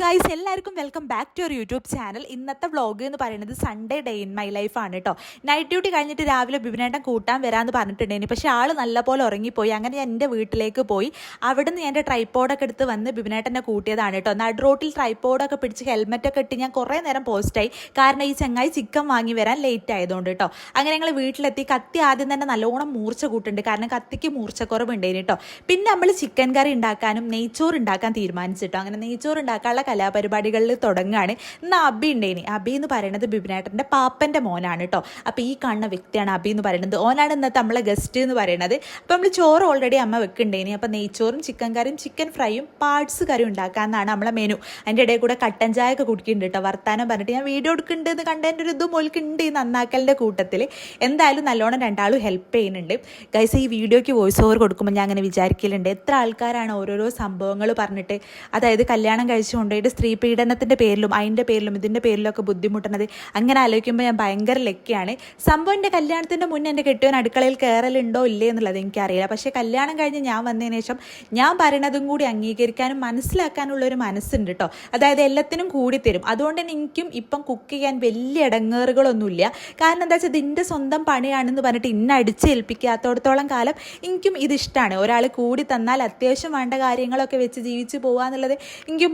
Guys എല്ലാവർക്കും welcome back to your YouTube channel ഇന്നത്തെ vlog എന്ന് പറയുന്നത് Sunday day in my life ആണ് കേട്ടോ നൈറ്റ് ഡ്യൂട്ടി കഴിഞ്ഞിട്ട് രാവിലെ ബിബിനേട്ടൻ കൂട്ടാൻ വരാമെന്ന് പറഞ്ഞിട്ടുണ്ടായിരുന്നു. പക്ഷേ ആൾ നല്ലപോലെ ഉറങ്ങിപ്പോയി. അങ്ങനെ ഞാൻ എന്റെ വീട്ടിലേക്ക് പോയി. അവിടെ നിന്ന് എന്റെ ട്രൈപ്പോഡൊക്കെ എടുത്ത് വന്ന് ബിബിനേട്ടനെ കൂട്ടിയതാണ് കേട്ടോ നട് റോട്ടിൽ ട്രൈപ്പോഡൊക്കെ പിടിച്ച് ഹെൽമെറ്റൊക്കെ ഇട്ട് ഞാൻ കുറേ നേരം പോസ്റ്റായി കാരണം ഈ ചങ്ങായി ചിക്കൻ വാങ്ങി വരാൻ ലേറ്റ് ആയതുകൊണ്ട് കേട്ടോ അങ്ങനെ ഞങ്ങൾ വീട്ടിലെത്തി. കത്തി ആദ്യം തന്നെ നല്ലോണം മൂർച്ച കൂട്ടുണ്ട്. കാരണം കത്തിക്ക് മൂർച്ചക്കുറവുണ്ടായിരുന്നു കേട്ടോ പിന്നെ നമ്മൾ ചിക്കൻ കറി ഉണ്ടാക്കാനും നെയ്ച്ചോറ് ഉണ്ടാക്കാൻ തീരുമാനിച്ചിട്ടോ അങ്ങനെ നെയ്ച്ചോറ് ഉണ്ടാക്കാനുള്ള കലാപരിപാടികളിൽ തുടങ്ങുകയാണ്. ഇന്ന് അബി ഉണ്ടേനി. അബി എന്ന് പറയുന്നത് ബിബിനേട്ടന്റെ പാപ്പന്റെ മോനാണ് കേട്ടോ അപ്പോൾ ഈ കാണുന്ന വ്യക്തിയാണ് അബി എന്ന് പറയുന്നത്. ഓനാണ് ഇന്നത്തെ നമ്മളെ ഗസ്റ്റ് എന്ന് പറയുന്നത്. അപ്പോൾ നമ്മൾ ചോറ് ഓൾറെഡി അമ്മ വെക്കുന്നുണ്ടേനി. അപ്പോൾ നെയ്ച്ചോറും ചിക്കൻ കറിയും ചിക്കൻ ഫ്രൈയും പാർട്സ് കറിയും ഉണ്ടാക്കാമെന്നാണ് നമ്മളെ മെനു അതിന്റെ ഇടയിൽ കൂടെ കട്ടൻ ചായ ഒക്കെ കുടിക്കുന്നുണ്ട് കേട്ടോ വർത്താനം പറഞ്ഞിട്ട് ഞാൻ വീഡിയോ എടുക്കുന്നുണ്ട് എന്ന് കണ്ടതിന്റെ ഒരു ഇതും ഒൽക്കുണ്ട് ഈ നന്നാക്കലിന്റെ കൂട്ടത്തിൽ എന്തായാലും നല്ലോണം രണ്ടാളും ഹെൽപ്പ് ചെയ്യുന്നുണ്ട്. ഗൈസ് ഈ വീഡിയോയ്ക്ക് വോയിസ് ഓവർ കൊടുക്കുമ്പോൾ ഞാൻ അങ്ങനെ വിചാരിക്കലുണ്ട്. എത്ര ആൾക്കാരാണ് ഓരോരോ സംഭവങ്ങൾ പറഞ്ഞിട്ട്. അതായത് കല്യാണം കഴിച്ചു കൊണ്ടുപോയിട്ട് സ്ത്രീ പീഡനത്തിന്റെ പേരിലും അതിന്റെ പേരിലും ഇതിന്റെ പേരിലൊക്കെ ബുദ്ധിമുട്ടുന്നത്. അങ്ങനെ ആലോചിക്കുമ്പോൾ ഞാൻ ഭയങ്കര ലക്കിയാണ്. സംഭവം എന്റെ കല്യാണത്തിന്റെ മുന്നേ എന്റെ കെട്ടിയവൻ അടുക്കളയിൽ കയറലുണ്ടോ ഇല്ലേ എന്നുള്ളത് എനിക്കറിയില്ല. പക്ഷേ കല്യാണം കഴിഞ്ഞ് ഞാൻ വന്നതിന് ശേഷം ഞാൻ പറയണതും കൂടി അംഗീകരിക്കാനും മനസ്സിലാക്കാനുള്ള ഒരു മനസ്സുണ്ട് കേട്ടോ അതായത് എല്ലാത്തിനും കൂടി തരും. അതുകൊണ്ട് തന്നെ എനിക്കും ഇപ്പം കുക്ക് ചെയ്യാൻ വലിയ ഇടങ്ങേറുകളൊന്നുമില്ല. കാരണം എന്താ വെച്ചാൽ ഇതിന്റെ സ്വന്തം പണിയാണെന്ന് പറഞ്ഞിട്ട് ഇന്ന അടിച്ചേൽപ്പിക്കാത്തോടത്തോളം കാലം എനിക്കും ഇതിഷ്ടമാണ് ഒരാൾ കൂടി തന്നാൽ അത്യാവശ്യം വേണ്ട കാര്യങ്ങളൊക്കെ വെച്ച് ജീവിച്ചു പോകുക എന്നുള്ളത് എനിക്കും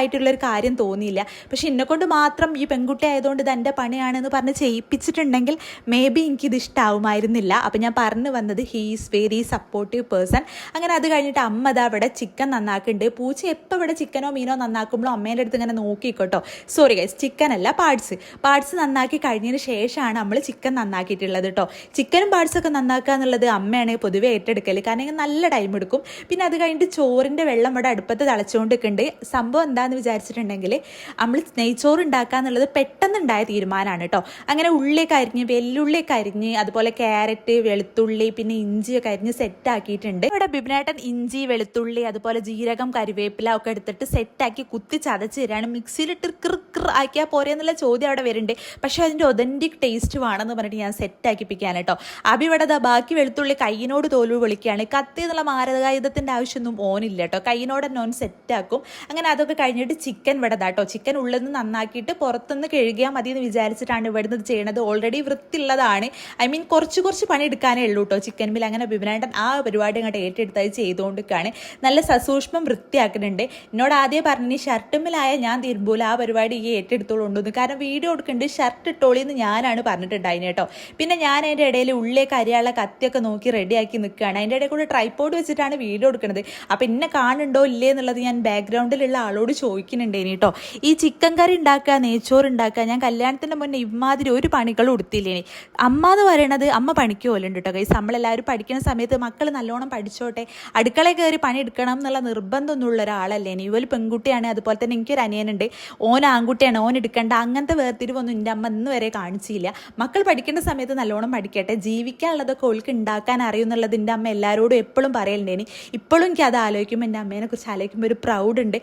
ബുദ്ധിമുട്ടിലായിട്ടുള്ളൊരു കാര്യം തോന്നിയില്ല. പക്ഷെ എന്നെ കൊണ്ട് മാത്രം ഈ പെൺകുട്ടി ആയതുകൊണ്ട് ഇത് എന്റെ പണിയാണെന്ന് പറഞ്ഞ് ചെയ്യിപ്പിച്ചിട്ടുണ്ടെങ്കിൽ മേ ബി എനിക്കിത് ഇഷ്ടമാവുമായിരുന്നില്ല അപ്പം ഞാൻ പറഞ്ഞു വന്നത് ഹീസ് വെരി സപ്പോർട്ടീവ് പേഴ്സൺ അങ്ങനെ അത് കഴിഞ്ഞിട്ട് അമ്മ ദാ ഇവിടെ ചിക്കൻ നന്നാക്കുന്നുണ്ട്. പൂച്ച എപ്പോൾ ഇവിടെ ചിക്കനോ മീനോ നന്നാക്കുമ്പോഴോ അമ്മേന്റെ അടുത്ത് ഇങ്ങനെ നോക്കിക്കോട്ടോ. സോറി ഗൈസ് ചിക്കൻ അല്ല പാർട്സ് പാർട്സ് നന്നാക്കി കഴിഞ്ഞതിന് ശേഷമാണ് നമ്മൾ ചിക്കൻ നന്നാക്കിയിട്ടുള്ളത് കേട്ടോ. ചിക്കനും പാർട്സൊക്കെ നന്നാക്കുക എന്നുള്ളത് അമ്മയാണ് പൊതുവെ ഏറ്റെടുക്കൽ കാരണം നല്ല ടൈം എടുക്കും. പിന്നെ അത് കഴിഞ്ഞിട്ട് ചോറിന്റെ വെള്ളം ഇവിടെ അടുപ്പത്ത് തളച്ചുകൊണ്ടിരിക്കുന്നുണ്ട്. സംഭവം എന്താണെന്ന് വിചാരിച്ചിട്ടുണ്ടെങ്കിൽ നമ്മൾ നെയ്ച്ചോറ് ഉണ്ടാക്കുക എന്നുള്ളത് പെട്ടെന്നുണ്ടായ തീരുമാനമാണ് കേട്ടോ അങ്ങനെ ഉള്ളിയൊക്കെ അരിഞ്ഞ് വെല്ലുള്ളിയൊക്കെ അരിഞ്ഞ് അതുപോലെ ക്യാരറ്റ് വെളുത്തുള്ളി പിന്നെ ഇഞ്ചിയൊക്കെ അരിഞ്ഞ് സെറ്റ് ആക്കിയിട്ടുണ്ട് ഇവിടെ ബിബിനേട്ടൻ ഇഞ്ചി വെളുത്തുള്ളി അതുപോലെ ജീരകം കരിവേപ്പില ഒക്കെ എടുത്തിട്ട് സെറ്റാക്കി കുത്തി ചതച്ച് തരാണ്. മിക്സിയിലിട്ട് ക്രിർ ക്രിർ ആക്കിയാൽ പോരെ എന്നുള്ള ചോദ്യം അവിടെ വരുന്നുണ്ട്. പക്ഷേ അതിന്റെ ഒതന്റിക് ടേസ്റ്റ് വേണമെന്ന് പറഞ്ഞിട്ട് ഞാൻ സെറ്റ് ആക്കിപ്പിക്കാൻ കേട്ടോ അബി ഇവിടെ ബാക്കി വെളുത്തുള്ളി കയ്യിനോട് തോലു വിളിക്കുകയാണ്. കത്തി എന്നുള്ള മാരകായുധത്തിന്റെ ആവശ്യമൊന്നും ഓനില്ല കേട്ടോ കയ്യിനോട് തന്നെ ഓൻ സെറ്റാക്കും. അങ്ങനെ അതൊക്കെ കഴിഞ്ഞിട്ട് ചിക്കൻ വിടതാ കേട്ടോ ചിക്കൻ ഉള്ളിൽ നിന്ന് നന്നാക്കിയിട്ട് പുറത്തുനിന്ന് കഴുകിയാൽ മതി എന്ന് വിചാരിച്ചിട്ടാണ് ഇവിടുന്ന് ഇത് ചെയ്യണത്. ഓൾറെഡി വൃത്തിയുള്ളതാണ്. ഐ മീൻ കുറച്ച് കുറച്ച് പണി എടുക്കാനേ ഉള്ളൂ കേട്ടോ ചിക്കൻ ബിൽ അങ്ങനെ ബിബിനാട്ടൻ ആ പരിപാടി അങ്ങോട്ട് ഏറ്റെടുത്തായി ചെയ്തുകൊണ്ടിരിക്കുകയാണ്. നല്ല സസൂക്ഷ്മം വൃത്തിയാക്കുന്നുണ്ട്. എന്നോട് ആദ്യം പറഞ്ഞു ഷർട്ടുമ്മിലായ ഞാൻ തിരുമ്പൂല ആ പരിപാടി ഈ ഏറ്റെടുത്തോളൂ ഉണ്ടെന്ന് കാരണം വീഡിയോ എടുക്കുന്നുണ്ട് ഷർട്ട് ഇട്ടോളി എന്ന് ഞാനാണ് പറഞ്ഞിട്ടുണ്ടായിന് കേട്ടോ പിന്നെ ഞാൻ അതിന്റെ ഇടയിൽ ഉള്ളിലേക്ക് അരിയാനുള്ള കത്തിയൊക്കെ നോക്കി റെഡിയാക്കി നിൽക്കുകയാണ്. അതിന്റെ ഇടയിൽ കൂടെ ട്രൈപ്പോഡ് വെച്ചിട്ടാണ് വീഡിയോ എടുക്കുന്നത് അപ്പം എന്നെ കാണുന്നുണ്ടോ ഇല്ലേ എന്നുള്ളത് ഞാൻ ബാക്ക്ഗ്രൗണ്ടിലുള്ള ആളോട് ചോദിക്കുന്നുണ്ടേനി കേട്ടോ ഈ ചിക്കൻ കറി ഉണ്ടാക്കുക നെയ്ച്ചോറ് ഉണ്ടാക്കുക ഞാൻ കല്യാണത്തിന്റെ മുന്നേ ഇമാതിരി ഒരു പണികളും കൊടുത്തില്ലേനി അമ്മ എന്ന് പറയണത് അമ്മ പണിക്ക് പോലുണ്ട് കേട്ടോ കൈസ് നമ്മളെല്ലാവരും പഠിക്കുന്ന സമയത്ത് മക്കൾ നല്ലോണം പഠിച്ചോട്ടെ. അടുക്കളയിൽ കയറി പണി എടുക്കണം എന്നുള്ള നിർബന്ധമൊന്നുമുള്ള ഒരാളല്ലേ ഇനി? ഇവർ പെൺകുട്ടിയാണ് അതുപോലെ തന്നെ എനിക്കൊരു അനിയനുണ്ട്. ഓൻ ആൺകുട്ടിയാണ് ഓൻ എടുക്കേണ്ട. അങ്ങനത്തെ വേർതിരിവൊന്നും എന്റെ അമ്മ ഇന്ന് വരെ കാണിച്ചില്ല. മക്കൾ പഠിക്കേണ്ട സമയത്ത് നല്ലോണം പഠിക്കട്ടെ. ജീവിക്കാനുള്ളതൊക്കെ ഓൾക്ക് ഉണ്ടാക്കാൻ അറിയുമെന്നുള്ളത് എന്റെ അമ്മ എല്ലാവരോടും എപ്പോഴും പറയലുണ്ടേനി ഇപ്പോഴും എനിക്ക് അത് ആലോചിക്കുമ്പോൾ എന്റെ അമ്മേനെ കുറിച്ച് ആലോചിക്കുമ്പോൾ ഒരു പ്രൗഡ് ഉണ്ട്.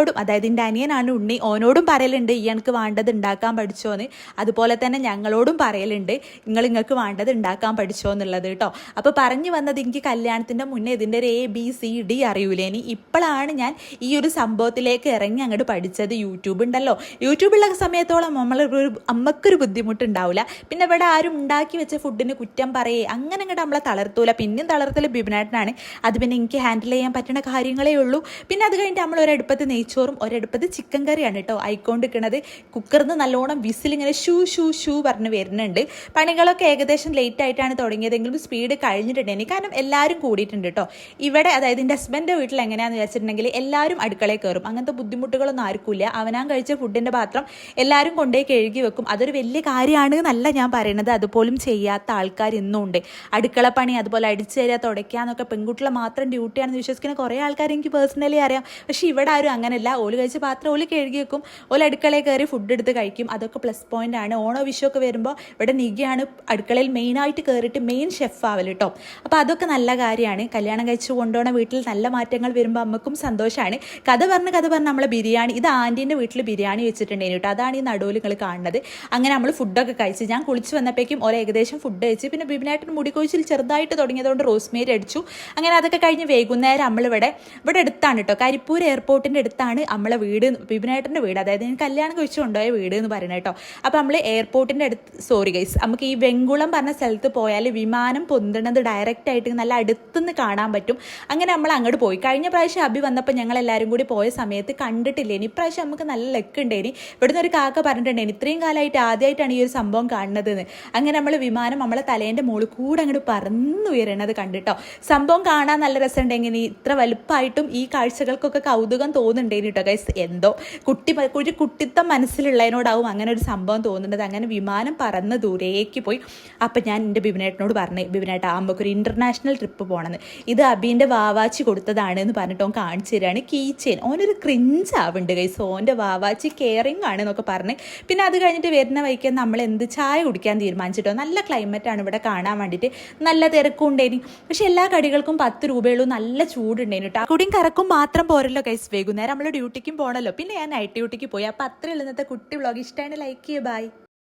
ഉണ്ണീനോടും അതായത് എന്റെ അനിയനാണ് ഉണ്ണി ഓനോടും പറയലുണ്ട് ഈ എനിക്ക് വേണ്ടത് ഉണ്ടാക്കാൻ പഠിച്ചോന്ന്. അതുപോലെ തന്നെ ഞങ്ങളോടും പറയലുണ്ട് നിങ്ങൾ നിങ്ങൾക്ക് വേണ്ടത് ഉണ്ടാക്കാൻ പഠിച്ചോ എന്നുള്ളത് കേട്ടോ അപ്പോൾ പറഞ്ഞു വന്നത് എനിക്ക് കല്യാണത്തിന്റെ മുന്നേ ഇതിന്റെ ഒരു എ ബി സി ഡി അറിയൂലേ ഇനി. ഇപ്പോഴാണ് ഞാൻ ഈ ഒരു സംഭവത്തിലേക്ക് ഇറങ്ങി അങ്ങോട്ട് പഠിച്ചത്. യൂട്യൂബ് ഉണ്ടല്ലോ. യൂട്യൂബുള്ള സമയത്തോളം നമ്മൾ ഒരു അമ്മക്കൊരു ബുദ്ധിമുട്ടുണ്ടാവില്ല പിന്നെ ഇവിടെ ആരും ഉണ്ടാക്കി വെച്ച ഫുഡിന് കുറ്റം പറയേ അങ്ങനെ അങ്ങോട്ട് നമ്മളെ തളർത്തൂല. പിന്നെയും തളർത്തൽ ബിബിനാട്ടനാണ് അത് പിന്നെ എനിക്ക് ഹാൻഡിൽ ചെയ്യാൻ പറ്റുന്ന കാര്യങ്ങളേ ഉള്ളൂ. പിന്നെ അത് കഴിഞ്ഞിട്ട് നമ്മൾ ഒരടുപ്പത്ത് നെയ്ച്ചോറും ഒരടുപ്പത് ചിക്കൻ കറിയാണ് കേട്ടോ ആയിക്കൊണ്ടിരിക്കണത്. കുക്കറിൽ കുക്കറിന്ന് നല്ലോണം വിസിൽ ഇങ്ങനെ ഷൂ ഷൂ ഷൂ പറഞ്ഞ് വരുന്നുണ്ട്. പണികളൊക്കെ ഏകദേശം ലേറ്റ് ആയിട്ടാണ് തുടങ്ങിയതെങ്കിലും സ്പീഡ് കഴിഞ്ഞിട്ടുണ്ട് കാരണം എല്ലാവരും കൂടിയിട്ടുണ്ട് കേട്ടോ. ഇവിടെ അതായത് എന്റെ ഹസ്ബൻഡിന്റെ വീട്ടിൽ എങ്ങനെയാണെന്ന് വെച്ചിട്ടുണ്ടെങ്കിൽ എല്ലാവരും അടുക്കളയിൽ കയറും അങ്ങനത്തെ ബുദ്ധിമുട്ടുകളൊന്നും ആർക്കില്ല അവനാൻ കഴിച്ച ഫുഡിന്റെ പാത്രം എല്ലാവരും കൊണ്ടേ കഴുകി വെക്കും. അതൊരു വലിയ കാര്യമാണ് എന്നല്ല ഞാൻ പറയുന്നത് അതുപോലും ചെയ്യാത്ത ആൾക്കാർ ഇന്നും ഉണ്ട്. അടുക്കള പണി അതുപോലെ അടിച്ചു തരിക തുടയ്ക്കുക എന്നൊക്കെ പെൺകുട്ടികളെ മാത്രം ഡ്യൂട്ടിയാണെന്ന് വിശ്വസിക്കുന്ന കുറേ ആൾക്കാർ എനിക്ക് പേഴ്സണലി അറിയാം. പക്ഷേ ഇവിടെ ആരും അങ്ങനെയല്ല ഓൽ കഴിച്ച പാത്രം ഓൽ കഴുകി വെക്കും. ഓൽ അടുക്കളയിൽ കയറി ഫുഡ് എടുത്ത് കഴിക്കും. അതൊക്കെ പ്ലസ് പോയിന്റ് ആണ്. ഓണോ വിഷു ഒക്കെ വരുമ്പോൾ ഇവിടെ നികയാണ് അടുക്കളയിൽ മെയിനായിട്ട് കയറിയിട്ട് മെയിൻ ഷെഫ് ആവൽ കേട്ടോ അപ്പോൾ അതൊക്കെ നല്ല കാര്യമാണ്. കല്യാണം കഴിച്ച് കൊണ്ടുപോകണ വീട്ടിൽ നല്ല മാറ്റങ്ങൾ വരുമ്പോൾ അമ്മക്കും സന്തോഷമാണ് കഥ പറഞ്ഞ് കഥ പറഞ്ഞ് നമ്മളെ ബിരിയാണി ഇത് ആന്റീന്റെ വീട്ടിൽ ബിരിയാണി വെച്ചിട്ടുണ്ടെങ്കിൽ കേട്ടോ അതാണ് ഈ നടുവിൽ നിങ്ങൾ കാണുന്നത്. അങ്ങനെ നമ്മൾ ഫുഡൊക്കെ കഴിച്ച് ഞാൻ കുളിച്ച് വന്നപ്പോഴേക്കും ഓരോ ഏകദേശം ഫുഡ് കഴിച്ച്. പിന്നെ ബിബിനായിട്ട് മുടിക്കൊഴിച്ചിൽ ചെറുതായിട്ട് തുടങ്ങിയതുകൊണ്ട് റോസ്മേരി അടിച്ചു. അങ്ങനെ അതൊക്കെ കഴിഞ്ഞ് വൈകുന്നേരം നമ്മളിവിടെ ഇവിടെ അടുത്താണ് കേട്ടോ കരിപ്പൂർ എയർപോർട്ടിന്റെ അടുത്താണ് ഇതാണ് നമ്മളെ വീട് ബിബിനേട്ടന്റെ വീട്. അതായത് ഞാൻ കല്യാണം കഴിച്ചു കൊണ്ടുപോയ വീട് എന്ന് പറയുന്നത് കേട്ടോ. അപ്പോൾ നമ്മൾ എയർപോർട്ടിന്റെ അടുത്ത് സോറി ഗൈസ് നമുക്ക് ഈ വെങ്കുളം പറഞ്ഞ സ്ഥലത്ത് പോയാൽ വിമാനം പൊന്തണത് ഡയറക്റ്റ് ആയിട്ട് നല്ല അടുത്തുനിന്ന് കാണാൻ പറ്റും. അങ്ങനെ നമ്മൾ അങ്ങോട്ട് പോയി. കഴിഞ്ഞ പ്രാവശ്യം അബി വന്നപ്പോൾ ഞങ്ങൾ എല്ലാവരും കൂടി പോയ സമയത്ത് കണ്ടിട്ടില്ലേ? ഇനി ഇപ്രാവശ്യം നമുക്ക് നല്ല ലക്ക് ഉണ്ടേനി. ഇവിടുന്ന് ഒരു കാക്ക പറഞ്ഞിട്ടുണ്ടേനി ഇത്രയും കാലമായിട്ട് ആദ്യമായിട്ടാണ് ഈ ഒരു സംഭവം കാണുന്നതെന്ന്. അങ്ങനെ നമ്മൾ വിമാനം നമ്മളെ തലേന്റെ മുകളിൽ കൂടെ അങ്ങോട്ട് പറന്നുയരണത് കണ്ടിട്ടോ. സംഭവം കാണാൻ നല്ല രസമുണ്ടെങ്കിൽ ഇത്ര വലുപ്പമായിട്ടും ഈ കാഴ്ചകൾക്കൊക്കെ കൗതുകം തോന്നുന്നുണ്ടേനി കേട്ടോ ഗൈസ് എന്തോ കുട്ടി ഒരു കുട്ടിത്തം മനസ്സിലുള്ളതിനോടാവും അങ്ങനെ ഒരു സംഭവം തോന്നുന്നത്. അങ്ങനെ വിമാനം പറന്ന് ദൂരേക്ക് പോയി. അപ്പം ഞാൻ എന്റെ ബിബിനേട്ടനോട് പറഞ്ഞു ബിബിനേട്ട നമുക്കൊരു ഇന്റർനാഷണൽ ട്രിപ്പ് പോകണമെന്ന് ഇത് അബീന്റെ വാവാച്ചി കൊടുത്തതാണ് എന്ന് പറഞ്ഞിട്ട് ഓൻ കാണിച്ചു തരികയാണ് കീ ഓനൊരു ക്രിഞ്ച് ആവുന്നുണ്ട് ഗൈസ് ഓന്റെ വാവാച്ചി കെയറിങ് ആണ് എന്നൊക്കെ പറഞ്ഞ്. പിന്നെ അത് കഴിഞ്ഞിട്ട് വരുന്ന വഴിക്ക് നമ്മൾ എന്ത് ചായ കുടിക്കാൻ തീരുമാനിച്ചിട്ടോ? നല്ല ക്ലൈമറ്റാണ് ഇവിടെ കാണാൻ വേണ്ടിയിട്ട്. നല്ല തിരക്കും ഉണ്ടേനി പക്ഷെ എല്ലാ കടികൾക്കും പത്ത് രൂപയുള്ളൂ നല്ല ചൂടുണ്ടേനി കേട്ടോ കുടിയും കറക്കും മാത്രം പോരല്ലോ ഗൈസ് വൈകുന്നേരം നമ്മൾ ഡ്യൂട്ടിക്കും പോകണമല്ലോ പിന്നെ ഞാൻ നൈറ്റ് ഡ്യൂട്ടിക്ക് പോയി. അപ്പോൾ അത്രയുള്ള ഇന്നത്തെ കുട്ടി വ്ളോഗ് ഇഷ്ടമാണ് ലൈക്ക് ചെയ്യുക. ബൈ